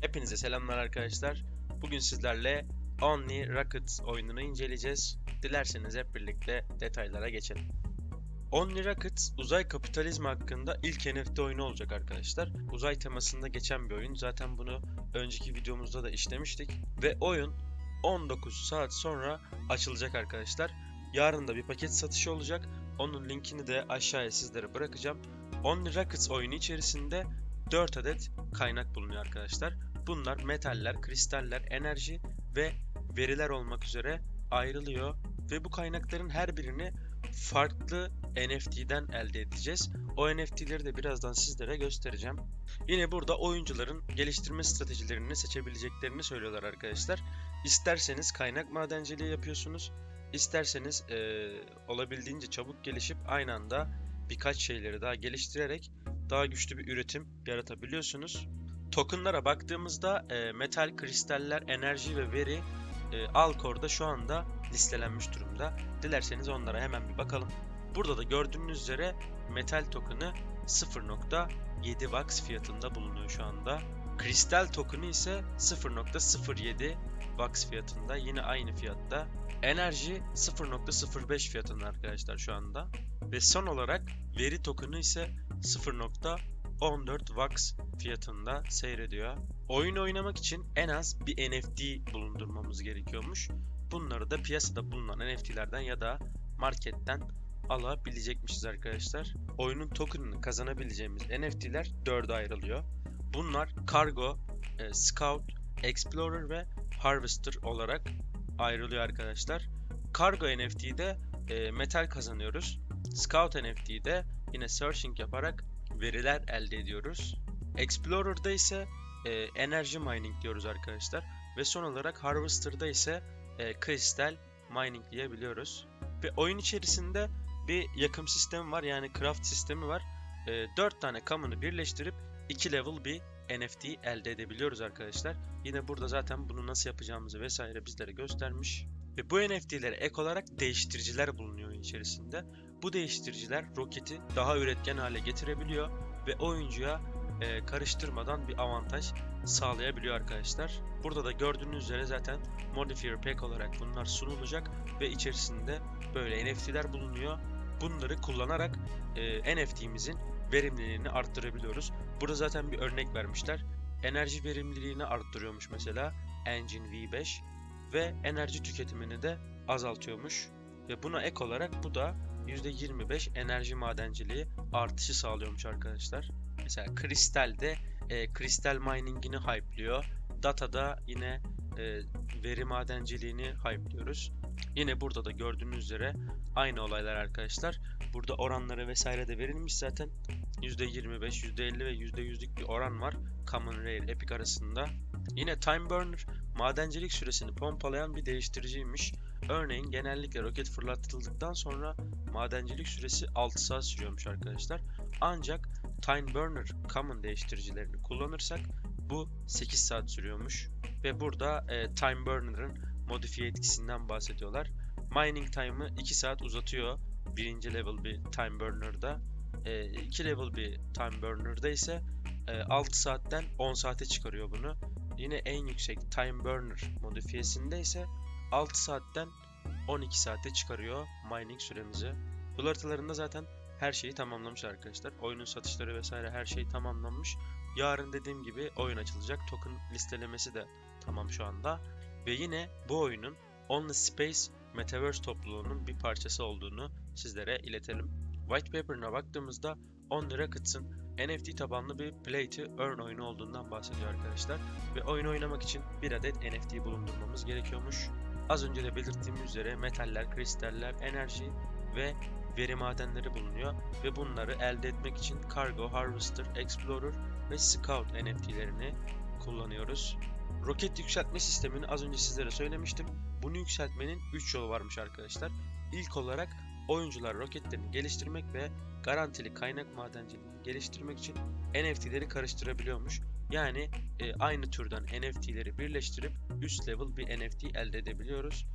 Hepinize selamlar arkadaşlar. Bugün sizlerle Only Rockets oyununu inceleyeceğiz. Dilerseniz hep birlikte detaylara geçelim. Only Rockets uzay kapitalizmi hakkında ilk NFT oyunu olacak arkadaşlar. Uzay temasında geçen bir oyun. Zaten bunu önceki videomuzda da işlemiştik. Ve oyun 19 saat sonra açılacak arkadaşlar. Yarın da bir paket satışı olacak. Onun linkini de aşağıya sizlere bırakacağım. Only Rockets oyunu içerisinde 4 adet kaynak bulunuyor arkadaşlar. Bunlar metaller, kristaller, enerji ve veriler olmak üzere ayrılıyor ve bu kaynakların her birini farklı NFT'den elde edeceğiz. O NFT'leri de birazdan sizlere göstereceğim. Yine burada oyuncuların geliştirme stratejilerini seçebileceklerini söylüyorlar arkadaşlar. İsterseniz kaynak madenciliği yapıyorsunuz. İsterseniz eee, olabildiğince çabuk gelişip aynı anda birkaç şeyleri daha geliştirerek daha güçlü bir üretim yaratabiliyorsunuz. Tokenlara baktığımızda e, metal, kristaller, enerji ve veri e, Alcor'da şu anda listelenmiş durumda. Dilerseniz onlara hemen bir bakalım. Burada da gördüğünüz üzere metal token'ı 0.7 VAX fiyatında bulunuyor şu anda. Kristal token'ı ise 0.07 VAX fiyatında yine aynı fiyatta. Enerji 0.05 fiyatında arkadaşlar şu anda. Ve son olarak veri token'ı ise 0.14 VAX fiyatında seyrediyor. Oyun oynamak için en az bir NFT bulundurmamız gerekiyormuş. Bunları da piyasada bulunan NFT'lerden ya da marketten alabilecekmişiz arkadaşlar. Oyunun token'ını kazanabileceğimiz NFT'ler 4'e ayrılıyor. Bunlar Cargo, e, Scout, Explorer ve Harvester olarak ayrılıyor arkadaşlar. Cargo NFT'de e, metal kazanıyoruz. Scout NFT'de yine searching yaparak veriler elde ediyoruz. Explorer'da ise e, enerji mining diyoruz arkadaşlar. Ve son olarak Harvester'da ise e, kristal mining diyebiliyoruz. Ve oyun içerisinde bir yakım sistemi var yani craft sistemi var. E, 4 tane common'ı birleştirip 2 level bir NFT elde edebiliyoruz arkadaşlar. Yine burada zaten bunu nasıl yapacağımızı vesaire bizlere göstermiş. Ve bu NFT'lere ek olarak değiştiriciler bulunuyor içerisinde. Bu değiştiriciler roketi daha üretken hale getirebiliyor ve oyuncuya e, karıştırmadan bir avantaj sağlayabiliyor arkadaşlar. Burada da gördüğünüz üzere zaten Modifier Pack olarak bunlar sunulacak ve içerisinde böyle NFT'ler bulunuyor. Bunları kullanarak e, NFT'mizin verimliliğini arttırabiliyoruz. Burada zaten bir örnek vermişler. Enerji verimliliğini arttırıyormuş mesela Engine V5 ve enerji tüketimini de azaltıyormuş. Ve buna ek olarak bu da %25 enerji madenciliği artışı sağlıyormuş arkadaşlar. Mesela kristalde e, kristal miningini hype'lıyor. Data'da yine e, veri madenciliğini hype'lıyoruz. Yine burada da gördüğünüz üzere aynı olaylar arkadaşlar. Burada oranları vesaire de verilmiş zaten. %25, %50 ve %100'lük bir oran var. Common Rare Epic arasında. Yine Time Burner madencilik süresini pompalayan bir değiştiriciymiş. Örneğin genellikle roket fırlatıldıktan sonra madencilik süresi 6 saat sürüyormuş arkadaşlar. Ancak Time Burner Common değiştiricilerini kullanırsak bu 8 saat sürüyormuş. Ve burada e, Time Burner'ın modifiye etkisinden bahsediyorlar. Mining time'ı 2 saat uzatıyor. Birinci level bir Time Burner'da. 2 level bir Time Burner'da ise e, 6 saatten 10 saate çıkarıyor bunu. Yine en yüksek Time Burner modifiyesinde ise 6 saatten 12 saate çıkarıyor mining süremizi. Yol haritalarında zaten her şeyi tamamlamış arkadaşlar. Oyunun satışları vesaire her şey tamamlanmış. Yarın dediğim gibi oyun açılacak. Token listelemesi de tamam şu anda. Ve yine bu oyunun Only Space Metaverse topluluğunun bir parçası olduğunu sizlere iletelim. White Paper'ına baktığımızda Only Rockets'ın NFT tabanlı bir Play to Earn oyunu olduğundan bahsediyor arkadaşlar. Ve oyun oynamak için bir adet NFT bulundurmamız gerekiyormuş. Az önce de belirttiğim üzere metaller, kristaller, enerji ve veri madenleri bulunuyor ve bunları elde etmek için Cargo, Harvester, Explorer ve Scout NFT'lerini kullanıyoruz. Roket yükseltme sistemini az önce sizlere söylemiştim. Bunu yükseltmenin 3 yolu varmış arkadaşlar. İlk olarak oyuncular roketlerini geliştirmek ve garantili kaynak madenciliğini geliştirmek için NFT'leri karıştırabiliyormuş. Yani e, aynı türden NFT'leri birleştirip üst level bir NFT elde edebiliyoruz.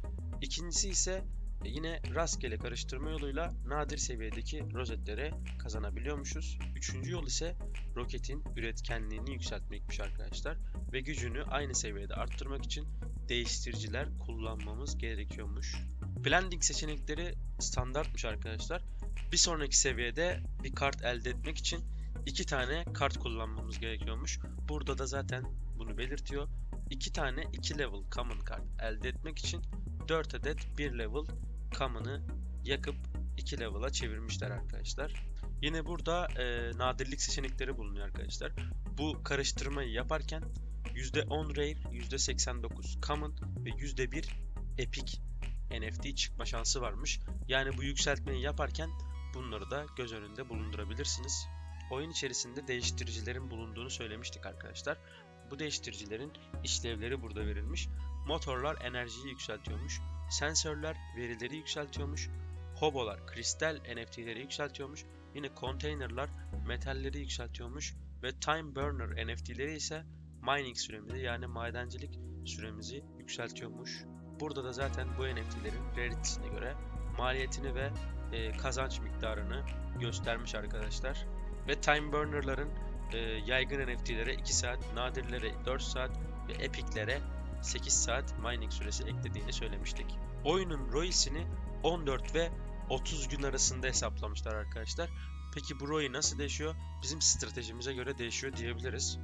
İkincisi ise E, yine rastgele karıştırma yoluyla nadir seviyedeki rozetleri kazanabiliyormuşuz. Üçüncü yol ise roketin üretkenliğini yükseltmekmiş arkadaşlar. Ve gücünü aynı seviyede arttırmak için değiştiriciler kullanmamız gerekiyormuş. Blending seçenekleri standartmış arkadaşlar. Bir sonraki seviyede bir kart elde etmek için iki tane kart kullanmamız gerekiyormuş. Burada da zaten bunu belirtiyor. İki tane 2 level common kart elde etmek için 4 adet 1 level common'ı yakıp 2 level'a çevirmişler arkadaşlar. Yine burada e, nadirlik seçenekleri bulunuyor arkadaşlar. Bu karıştırmayı yaparken %10 rare, %89 common ve %1 epic NFT çıkma şansı varmış. Yani bu yükseltmeyi yaparken bunları da göz önünde bulundurabilirsiniz. Oyun içerisinde değiştiricilerin bulunduğunu söylemiştik arkadaşlar. Bu değiştiricilerin işlevleri burada verilmiş. Motorlar enerjiyi yükseltiyormuş. Sensörler verileri yükseltiyormuş. Hobolar kristal NFT'leri yükseltiyormuş. Yine containerlar metalleri yükseltiyormuş. Ve Time Burner NFT'leri ise mining süremizi yani madencilik süremizi yükseltiyormuş. Burada da zaten bu NFT'lerin rarity'sine göre maliyetini ve e, kazanç miktarını göstermiş arkadaşlar. Ve Time Burner'ların e, yaygın NFT'lere 2 saat, nadirlere 4 saat ve epic'lere 8 saat mining süresi eklediğini söylemiştik. Oyunun ROI'sini 14 ve 30 gün arasında hesaplamışlar arkadaşlar. Peki bu ROI nasıl değişiyor? Bizim stratejimize göre değişiyor diyebiliriz.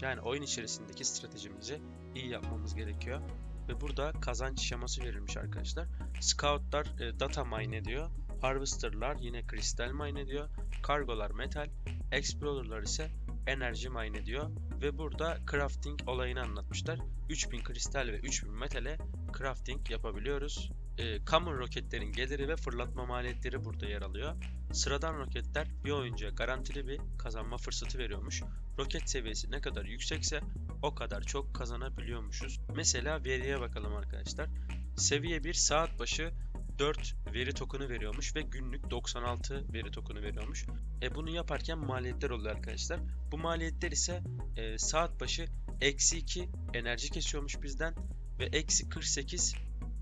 Yani oyun içerisindeki stratejimizi iyi yapmamız gerekiyor. Ve burada kazanç şeması verilmiş arkadaşlar. Scoutlar e, data mine ediyor. Harvester'lar yine kristal mine ediyor. Kargolar metal. Explorer'lar ise enerji mine ediyor. Ve burada crafting olayını anlatmışlar. 3000 kristal ve 3000 metale crafting yapabiliyoruz. E, common roketlerin geliri ve fırlatma maliyetleri burada yer alıyor. Sıradan roketler bir oyuncuya garantili bir kazanma fırsatı veriyormuş. Roket seviyesi ne kadar yüksekse o kadar çok kazanabiliyormuşuz. Mesela veriye bakalım arkadaşlar. Seviye 1 saat başı 4 veri tokenu veriyormuş ve günlük 96 veri tokenu veriyormuş. E bunu yaparken maliyetler oluyor arkadaşlar. Bu maliyetler ise e, saat başı eksi 2 enerji kesiyormuş bizden ve eksi 48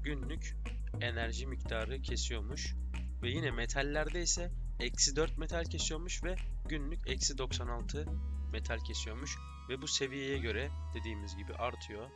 günlük enerji miktarı kesiyormuş. Ve yine metallerde ise eksi 4 metal kesiyormuş ve günlük eksi 96 metal kesiyormuş. Ve bu seviyeye göre dediğimiz gibi artıyor.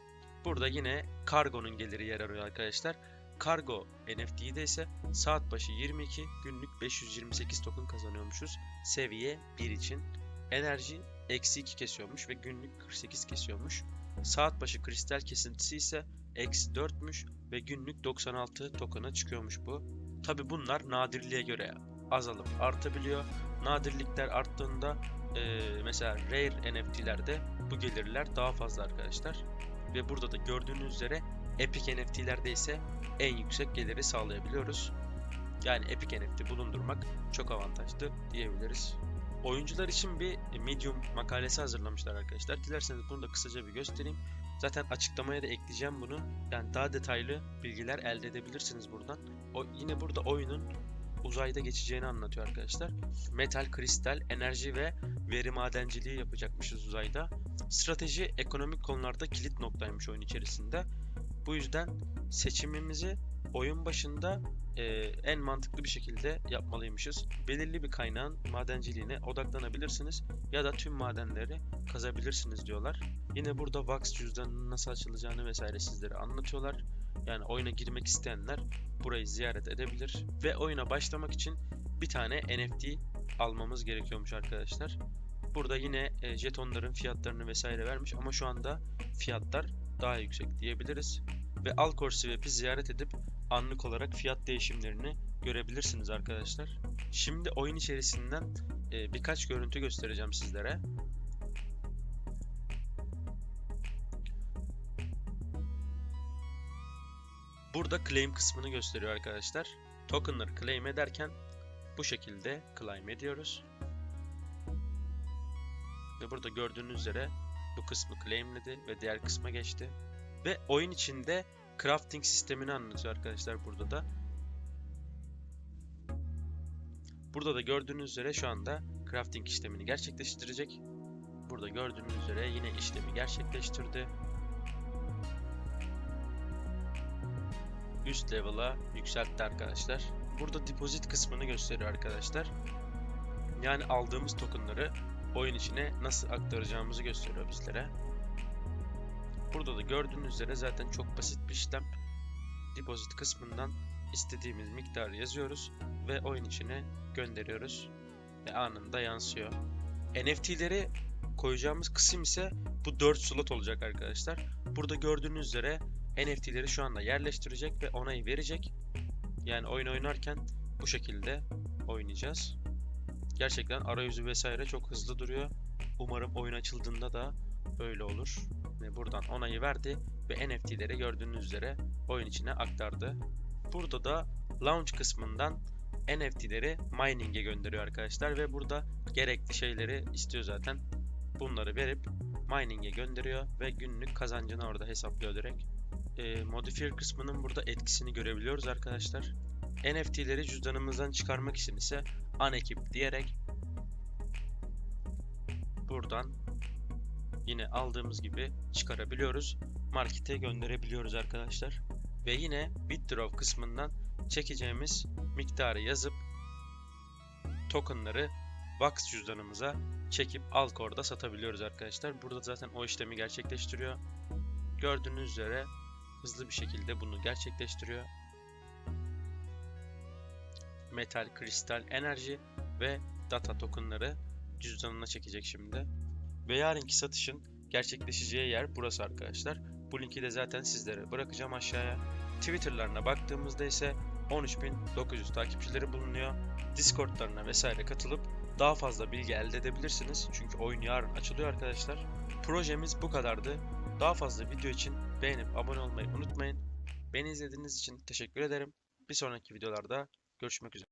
Burada yine kargonun geliri yer arıyor arkadaşlar. Kargo NFT'de ise saat başı 22 günlük 528 token kazanıyormuşuz. Seviye 1 için. Enerji eksi 2 kesiyormuş ve günlük 48 kesiyormuş. Saat başı kristal kesintisi ise eksi 4'müş ve günlük 96 token'a çıkıyormuş bu. Tabi bunlar nadirliğe göre azalıp artabiliyor. Nadirlikler arttığında e, mesela rare NFT'lerde bu gelirler daha fazla arkadaşlar. Ve burada da gördüğünüz üzere Epic NFT'lerde ise en yüksek geliri sağlayabiliyoruz. Yani Epic NFT bulundurmak çok avantajlı diyebiliriz. Oyuncular için bir Medium makalesi hazırlamışlar arkadaşlar. Dilerseniz bunu da kısaca bir göstereyim. Zaten açıklamaya da ekleyeceğim bunu. Yani daha detaylı bilgiler elde edebilirsiniz buradan. O, yine burada oyunun uzayda geçeceğini anlatıyor arkadaşlar. Metal, kristal, enerji ve veri madenciliği yapacakmışız uzayda. Strateji ekonomik konularda kilit noktaymış oyun içerisinde. Bu yüzden seçimimizi oyun başında e, en mantıklı bir şekilde yapmalıymışız. Belirli bir kaynağın madenciliğine odaklanabilirsiniz ya da tüm madenleri kazabilirsiniz diyorlar. Yine burada Vax cüzdanının nasıl açılacağını vesaire sizlere anlatıyorlar. Yani oyuna girmek isteyenler burayı ziyaret edebilir ve oyuna başlamak için bir tane NFT almamız gerekiyormuş arkadaşlar. Burada yine e, jetonların fiyatlarını vesaire vermiş ama şu anda fiyatlar daha yüksek diyebiliriz. Ve Alcor Swap'i ziyaret edip anlık olarak fiyat değişimlerini görebilirsiniz arkadaşlar. Şimdi oyun içerisinden e, birkaç görüntü göstereceğim sizlere. Burada claim kısmını gösteriyor arkadaşlar. Tokenları claim ederken bu şekilde claim ediyoruz. Ve burada gördüğünüz üzere bu kısmı claimledi ve diğer kısma geçti. Ve oyun içinde crafting sistemini anlatıyor arkadaşlar burada da. Burada da gördüğünüz üzere şu anda crafting işlemini gerçekleştirecek. Burada gördüğünüz üzere yine işlemi gerçekleştirdi. üst level'a yükseltti arkadaşlar. Burada deposit kısmını gösteriyor arkadaşlar. Yani aldığımız tokenları oyun içine nasıl aktaracağımızı gösteriyor bizlere. Burada da gördüğünüz üzere zaten çok basit bir işlem. Deposit kısmından istediğimiz miktarı yazıyoruz ve oyun içine gönderiyoruz ve anında yansıyor. NFT'leri koyacağımız kısım ise bu 4 slot olacak arkadaşlar. Burada gördüğünüz üzere NFT'leri şu anda yerleştirecek ve onayı verecek. Yani oyun oynarken bu şekilde oynayacağız. Gerçekten arayüzü vesaire çok hızlı duruyor. Umarım oyun açıldığında da öyle olur. Ve buradan onayı verdi ve NFT'leri gördüğünüz üzere oyun içine aktardı. Burada da launch kısmından NFT'leri mining'e gönderiyor arkadaşlar ve burada gerekli şeyleri istiyor zaten. Bunları verip mining'e gönderiyor ve günlük kazancını orada hesaplıyor direkt. E, modifier kısmının burada etkisini görebiliyoruz arkadaşlar. NFT'leri cüzdanımızdan çıkarmak için ise unekip diyerek buradan yine aldığımız gibi çıkarabiliyoruz. Markete gönderebiliyoruz arkadaşlar. Ve yine withdraw kısmından çekeceğimiz miktarı yazıp tokenları Vax cüzdanımıza çekip Alcor'da satabiliyoruz arkadaşlar. Burada zaten o işlemi gerçekleştiriyor. Gördüğünüz üzere hızlı bir şekilde bunu gerçekleştiriyor. Metal, kristal, enerji ve data tokenları cüzdanına çekecek şimdi. Ve yarınki satışın gerçekleşeceği yer burası arkadaşlar. Bu linki de zaten sizlere bırakacağım aşağıya. Twitter'larına baktığımızda ise 13.900 takipçileri bulunuyor. Discord'larına vesaire katılıp daha fazla bilgi elde edebilirsiniz. Çünkü oyun yarın açılıyor arkadaşlar. Projemiz bu kadardı. Daha fazla video için beğenip abone olmayı unutmayın. Beni izlediğiniz için teşekkür ederim. Bir sonraki videolarda görüşmek üzere.